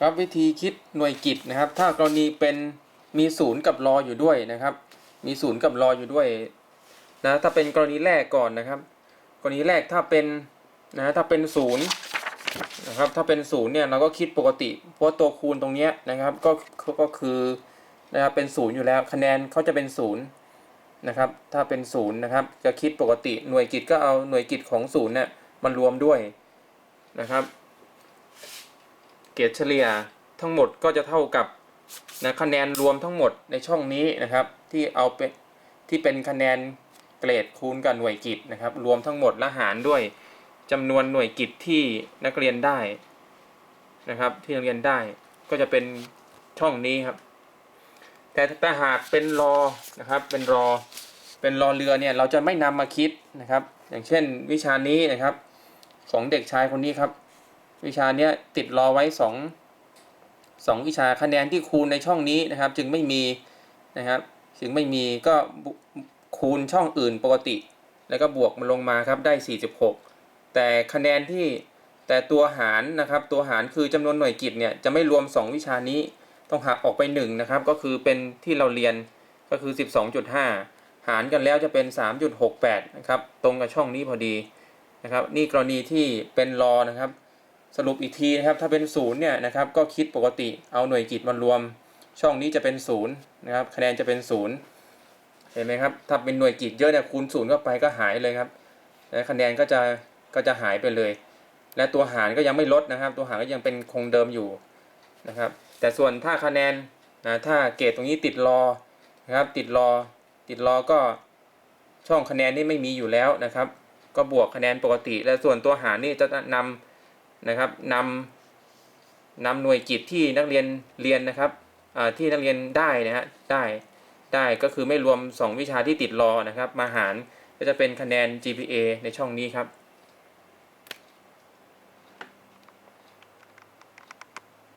ครับวิธีคิดหน่วยกิจนะครับ ถ้ากรณีเป็นมีศูนย์กับรออยู่ด้วยนะครับ มีศูนย์กับรออยู่ด้วยนะถ้าเป็นกรณีแรกก่อนนะครับ กรณีแรกถ้าเป็นนะถ้าเป็นศูนย์นะครับถ้าเป็นศูนย์เนี่ยเราก็คิดปกติเพราะตัวคูณตรงเนี้ยนะครับก็ก็คือนะครับเป็นศูนย์อยู่แล้วคะแนนเขาจะเป็นศูนย์นะครับถ้าเป็นศูนย์นะครับจะคิดปกติหน่วยกิจก็เอาหน่วยกิจของศูนย์เนี่ยมารวมด้วยนะครับ เกรดเฉลี่ยทั้งหมดก็จะเท่ากับนะคะแนนรวมทั้งหมดในช่องนี้นะครับ ที่เอาเป็นที่เป็นคะแนนเกรดคูณกับหน่วยกิจนะครับ รวมทั้งหมดและหารด้วยจำนวนหน่วยกิจที่นักเรียนได้นะครับ ที่นักเรียนได้ก็จะเป็นช่องนี้ครับ แต่ถ้าหากเป็นรอนะครับ เป็นรอเป็นรอเรือเนี่ยเราจะไม่นำมาคิดนะครับ อย่างเช่นวิชานี้นะครับ ของเด็กชายคนนี้ครับ วิชาเนี้ยติดรอไว้สองสองวิชาคะแนนที่คูณในช่องนี้นะครับ จึงไม่มีนะครับจึงไม่มีก็คูณช่องอื่นปกติ แล้วก็บวกมันลงมาครับได้ 46 แต่คะแนนที่แต่ตัวหารนะครับ ตัวหารคือจำนวนหน่วยกิจเนี่ยจะไม่รวม 2 วิชานี้ต้องหักออกไป1นะครับก็คือเป็นที่เราเรียนก็คือ 12.5 หารกันแล้วจะเป็น 3.68 นะครับ ตรงกับช่องนี้พอดีนะครับ นี่กรณีที่เป็นรอนะครับ สรุปอีกทีนะครับถ้าเป็นศูนย์เนี่ยนะครับก็คิดปกติเอาหน่วยกิจมารวม ช่องนี้จะเป็นศูนย์นะครับคะแนนจะเป็นศูนย์เห็นไหมครับถ้าเป็นหน่วยกิจเยอะเนี่ยคูณศูนย์เข้าไปก็หายเลยครับและคะแนนก็จะก็จะหายไปเลย และตัวหารก็ยังไม่ลดนะครับ ตัวหารก็ยังเป็นคงเดิมอยู่นะครับ แต่ส่วนถ้าคะแนนนะถ้าเกรดตรงนี้ติดรอนะครับ ติดรอติดรอก็ช่องคะแนนนี่ไม่มีอยู่แล้วนะครับ ก็บวกคะแนนปกติ และส่วนตัวหารนี่จะนำ นะครับนำนำหน่วยกิจที่นักเรียนเรียนนะครับที่นักเรียนได้นะฮะได้ได้ก็คือไม่รวม 2 วิชาที่ติดรอนะครับ มาหารก็จะเป็นคะแนน GPA ในช่องนี้ครับ